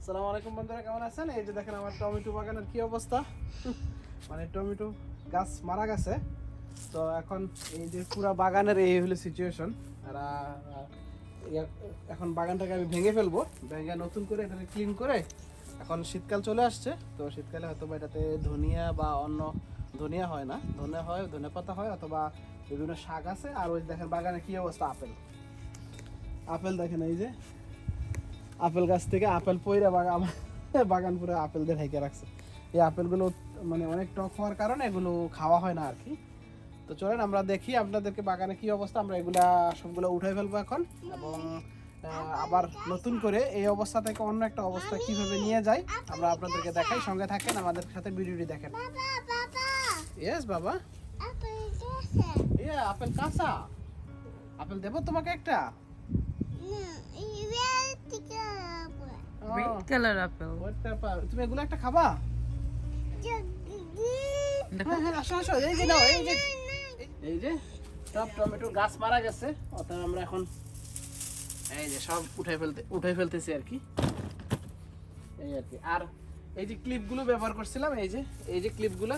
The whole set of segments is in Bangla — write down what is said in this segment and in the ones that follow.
আসসালামু আলাইকুম বন্ধুরা, কেমন আছেন? এই যে দেখেন আমার টমেটো বাগানের কি অবস্থা? মানে টমেটো গাছ মারা গেছে। তো এখন এই যে পুরো বাগানের এই হলো সিচুয়েশন আর এখন বাগানটাকে আমি ভেঙে ফেলব। ভেঙে নতুন করে এটাকে ক্লিন করে এখন শীতকাল চলে আসছে। তো শীতকালে হয়তো বা এটাতে ধনিয়া বা অন্য ধনিয়া হয় না। ধনে হয় ধনে পাতা হয়, অথবা বিভিন্ন শাক আছে। আর ওই দেখেন বাগানে কি অবস্থা, আপেল। আপেল দেখেন এই যে আপেল গাছ থেকে আপেল পইরা বাগান বাগান পুরো আপেল দিয়ে ঢেকে রাখছে। এই আপেলগুলো মানে অনেক টক হওয়ার কারণে এগুলো খাওয়া হয় না আর কি তো চলেন আমরা দেখি আপনাদেরকে বাগানে কি অবস্থা আমরা এগুলা সবগুলো উঠাই ফেলব এখন। এবং আবার নতুন করে এই অবস্থা থেকে অন্য একটা অবস্থা কীভাবে নিয়ে যাই আমরা আপনাদেরকে দেখাই। সঙ্গে থাকেন আমাদের সাথে ভিডিওটি দেখেন। ইয়েস বাবা। ইয়ে আপেল কাঁচা। আপেল দেবো তোমাকে একটা? Red colour apple what pepper? তুমি এগুলো একটা খাবা? হ্যাঁ হ্যাঁ আসো আসো এই যে নাও এই যে। এই যে সব টমেটো গাছ মারা গেছে অতএব আমরা এখন এই যে সব উঠাই ফেলতে উঠাই ফেলতেছি আর কি। এই আর কি। আর এই যে ক্লিপগুলো ব্যবহার করছিলাম এই যে এই যে ক্লিপগুলো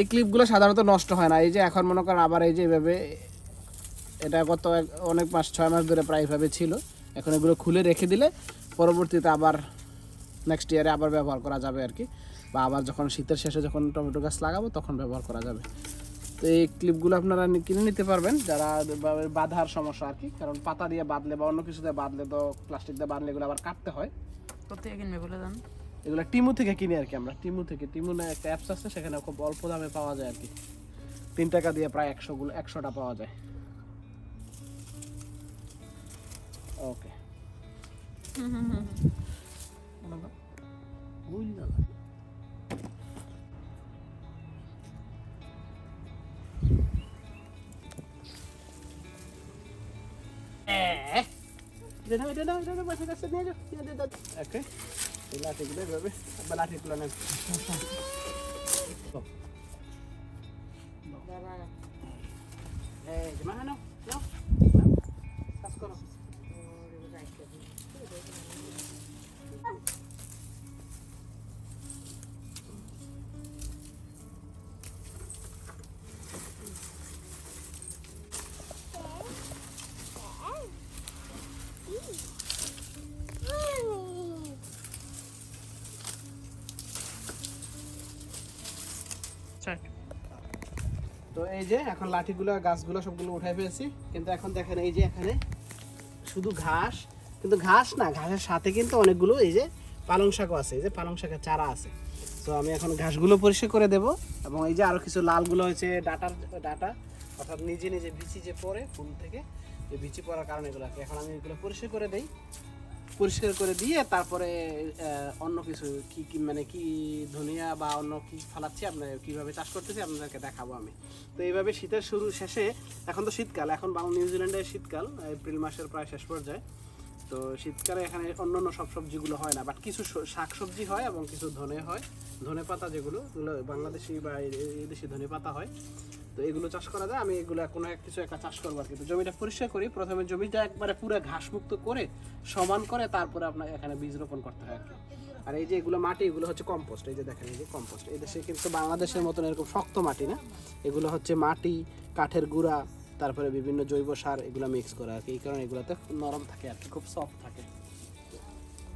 এই ক্লিপগুলো সাধারণত নষ্ট হয় না। এই যে এখন মনে করেন আবার এই যে এভাবে এটা গত অনেক মাস ছয় মাস ধরে প্রায় এভাবে ছিল। এখন এগুলো খুলে রেখে দিলে পরবর্তীতে আবার নেক্সট ইয়ারে আবার ব্যবহার করা যাবে আর কি। বা আবার যখন শীতের শেষে যখন টমেটো গাছ লাগাবো তখন ব্যবহার করা যাবে। তো এই ক্লিপগুলো আপনারা কিনে নিতে পারবেন যারা বাঁধার সমস্যা আর কি। কারণ পাতা দিয়ে বাঁধলে বা অন্য কিছু দিয়ে বাঁধলে তো প্লাস্টিক দিয়ে বাঁধলে এগুলো আবার কাটতে হয়। কোথায় কিনবে বলে দেন? এগুলো টিমু থেকে কিনি আর কি আমরা টিমু থেকে। টিমু না একটা অ্যাপস আছে সেখানে খুব অল্প দামে পাওয়া যায় আর কি। তিন টাকা দিয়ে প্রায় একশোগুলো একশোটা পাওয়া যায়। ওকে ওকে এই লাঠিগুলো এভাবে বা লাঠিগুলো নেন এই যে মা নাও নাও নাও। কাজ করো স্টার্ট তো এই যে এখন লাঠিগুলো, গাছগুলো সবগুলো উঠাই ফেলছি। কিন্তু এখন দেখেন, এই যে এখানে শুধু ঘাস, কিন্তু ঘাস না, ঘাসের সাথে কিন্তু অনেকগুলো এই যে পালং শাকও আছে, এই যে পালং শাকের চারা আছে। তো আমি এখন ঘাসগুলো পরিষ্কার করে দেব, এবং এই যে আরও কিছু লালগুলো হয়েছে, ডাটার ডাটা, অর্থাৎ নিজে নিজে বিচি যে পড়ে, ফুল থেকে এই বিচি পড়ার কারণে এগুলো আর কি। এখন আমি এগুলো পরিষ্কার করে দেই। পরিষ্কার করে দিয়ে তারপরে অন্য কিছু কি কি মানে কি ধনিয়া বা অন্য কি ফলাচ্ছি আপনার কীভাবে চাষ করতেছি আপনাদেরকে দেখাবো আমি। তো এইভাবে শীতের শুরু শেষে, এখন তো শীতকাল, এখন বাংলা নিউজিল্যান্ডে শীতকাল, এপ্রিল মাসের প্রায় শেষ পর্যায়ে। তো শীতকালে এখানে অন্য অন্য সব সবজিগুলো হয় না বাট কিছু শাক সবজি হয় এবং কিছু ধনে হয়, ধনে পাতা যেগুলো বাংলাদেশি বা এই ধনে পাতা হয়। তো এগুলো চাষ করা যায়, আমি এগুলো কোনো এক কিছু একটা চাষ করব আর কি। জমিটা পরিষ্কার করি, প্রথমে জমিটা একবারে পুরো ঘাসমুক্ত করে, সমান করে তারপরে আপনার এখানে বীজ রোপণ করতে হয় আর আর এই যে এগুলো মাটি, এগুলো হচ্ছে কম্পোস্ট এই যে দেখেন এই যে কম্পোস্ট এই দেশে কিন্তু বাংলাদেশের মতন এরকম শক্ত মাটি না। এগুলো হচ্ছে মাটি, কাঠের গুঁড়া, তারপরে বিভিন্ন জৈব সার এগুলো মিক্স করা আর কি। এই কারণে এগুলোতে নরম থাকে আর কি, খুব সফট থাকে।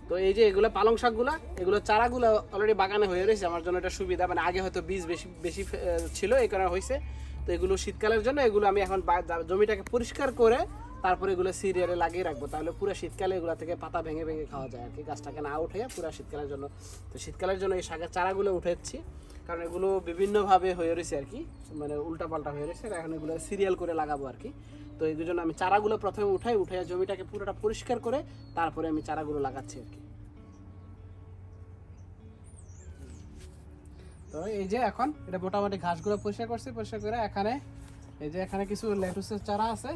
তো এই যে এগুলো পালং শাকগুলো, এগুলো চারাগুলো অলরেডি বাগানে হয়ে রয়েছে, আমার জন্য এটা সুবিধা। মানে আগে হয়তো বীজ বেশি বেশি ছিল, এই কারণে হয়েছে। তো এগুলো শীতকালের জন্য এগুলো আমি এখন জমিটাকে পরিষ্কার করে তারপরে এগুলো সিরিয়ালে লাগিয়ে রাখব। তাহলে পুরো শীতকালে এগুলো থেকে পাতা ভেঙে ভেঙে খাওয়া যায় আর কি, গাছটাকে না উঠে পুরো শীতকালের জন্য। তো শীতকালের জন্য এই শাকের চারাগুলো উঠেছি, কারণ এগুলো বিভিন্নভাবে হয়ে রয়েছে আর কি মানে উল্টাপাল্টা হয়ে রয়েছে এখন এগুলো সিরিয়াল করে লাগাবো আর কি। তো এই জন্য আমি চারাগুলো প্রথমে উঠাই উঠে জমিটাকে পুরোটা পরিষ্কার করে তারপরে আমি চারাগুলো লাগাচ্ছি আর কি। তো এই যে এখন এটা মোটামুটি ঘাসগুলো পরিষ্কার করছি, পরিষ্কার করে এখানে, এই যে এখানে কিছু লেটুসের চারা আছে।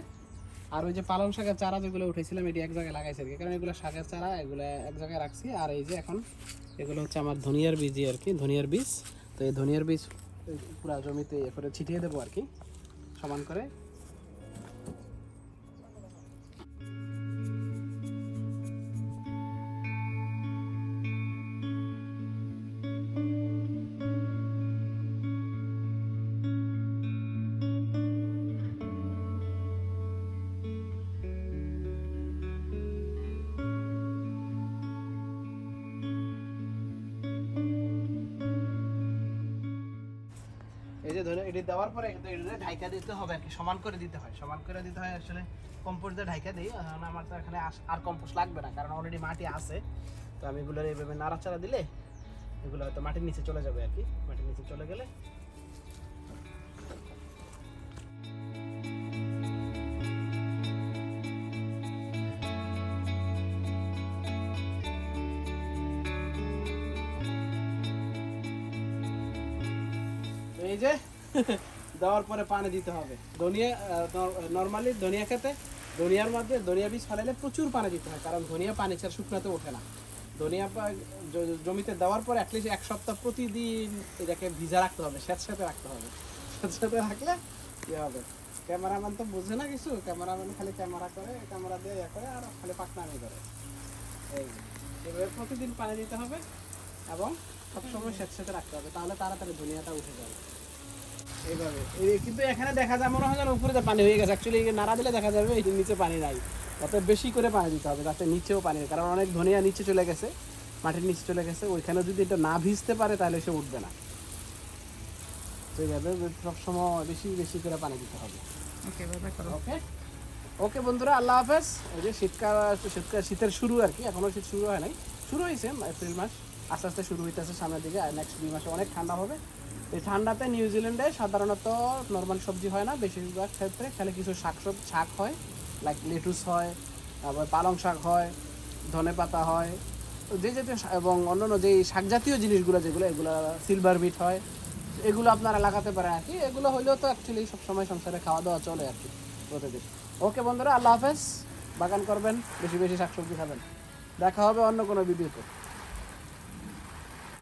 আর ওই যে পালং শাকের চারা যেগুলো উঠেছিলাম, এটি এক জায়গায় লাগাইছে আর কি। কারণ এগুলো শাকের চারা, এগুলো এক জায়গায় রাখছি। আর এই যে এখন এগুলো হচ্ছে আমার ধনিয়ার বীজই আর কি, ধনিয়ার বীজ। তো এই ধনিয়ার বীজ পুরা জমিতে এ করে ছিটিয়ে দেবো আর কি, সমান করে। যে ধরে এটি দেওয়ার পরে কিন্তু এটা ঢাইকা দিতে হবে আর কি, সমান করে দিতে হয়। সমান করে দিতে হয় আসলে কম্পোস্ট দিয়ে ঢাইকা দিই, কারণ আমার তো এখানে আর কম্পোস্ট লাগবে না, কারণ অলরেডি মাটি আছে। তো আমি এগুলোর এইভাবে নাড়াচাড়া দিলে এগুলো হয়তো মাটির নিচে চলে যাবে আর কি। মাটির নিচে চলে গেলে এই যে, দেওয়ার পরে পানি দিতে হবে। ধনিয়া নর্মালি ধনিয়া খেতে, ধনিয়ার মধ্যে ধনিয়া বীজ ফেলাইলে প্রচুর পানি দিতে হয়, কারণ ধনিয়া পানি ছাড়া শুকনাতে ওঠে না। ধনিয়া জমিতে দেওয়ার পরে অ্যাটলিস্ট এক সপ্তাহ প্রতিদিন এটাকে ভিজা রাখতে হবে স্যাঁতস্যাঁতে রাখতে হবে। স্যাঁতস্যাঁতে রাখলে কি হবে? ক্যামেরাম্যান তো বোঝে না কিছু, ক্যামেরাম্যান খালি ক্যামেরা করে, ক্যামেরা দিয়ে ইয়ে করে, আর খালি পাকনামি করে। এই। এভাবে প্রতিদিন পানি দিতে হবে এবং সবসময় স্যাঁতস্যাঁতে রাখতে হবে, তাহলে তাড়াতাড়ি ধনিয়াটা উঠে যাবে। এইভাবে। কিন্তু এখানে দেখা যায় মনে হয় যেন উপরে পানি হয়ে গেছে। অ্যাকচুয়ালি নাড়া দিলে দেখা যাবে এই নিচে পানি নাই। অত বেশি করে পানি দিতে হবে যাতে নিচেও পানি। কারণ অনেক ধনিয়া নিচে চলে গেছে মাটির নিচে চলে গেছে। ওইখানে যদি এটা না ভিজতে পারে তাহলে সে উঠবে না। তো এইভাবে সবসময় বেশি বেশি করে পানি দিতে হবে। ওকে ওকে? বন্ধুরা আল্লাহ হাফেজ। এই যে শীতকাল শীতকাল শীতের শুরু আর কি। এখনও শীত শুরু হয় নাই। শুরু হয়েছে এপ্রিল মাস। আস্তে আস্তে শুরু হইতেছে সামনের দিকে। আর নেক্সট দুই মাসে অনেক ঠান্ডা হবে। এই ঠান্ডাতে নিউজিল্যান্ডে সাধারণত নর্মাল সবজি হয় না, বেশিরভাগ ক্ষেত্রে খালি কিছু শাক সব শাক হয় লাইক লেটুস হয়, তারপর পালং শাক হয়, ধনে পাতা হয়, যে জাতীয় এবং অন্যান্য যে শাক জাতীয় জিনিসগুলো যেগুলো, এগুলো সিলভার বিট হয়, এগুলো আপনারা লাগাতে পারেন আর কি, এগুলো হইলেও তো অ্যাকচুয়ালি সবসময় সংসারে খাওয়া দাওয়া চলে আর কি প্রতিদিন। ওকে বন্ধুরা, আল্লাহ হাফেজ, বাগান করবেন, বেশি বেশি শাকসবজি খাবেন। দেখা হবে অন্য কোনো ভিডিওতে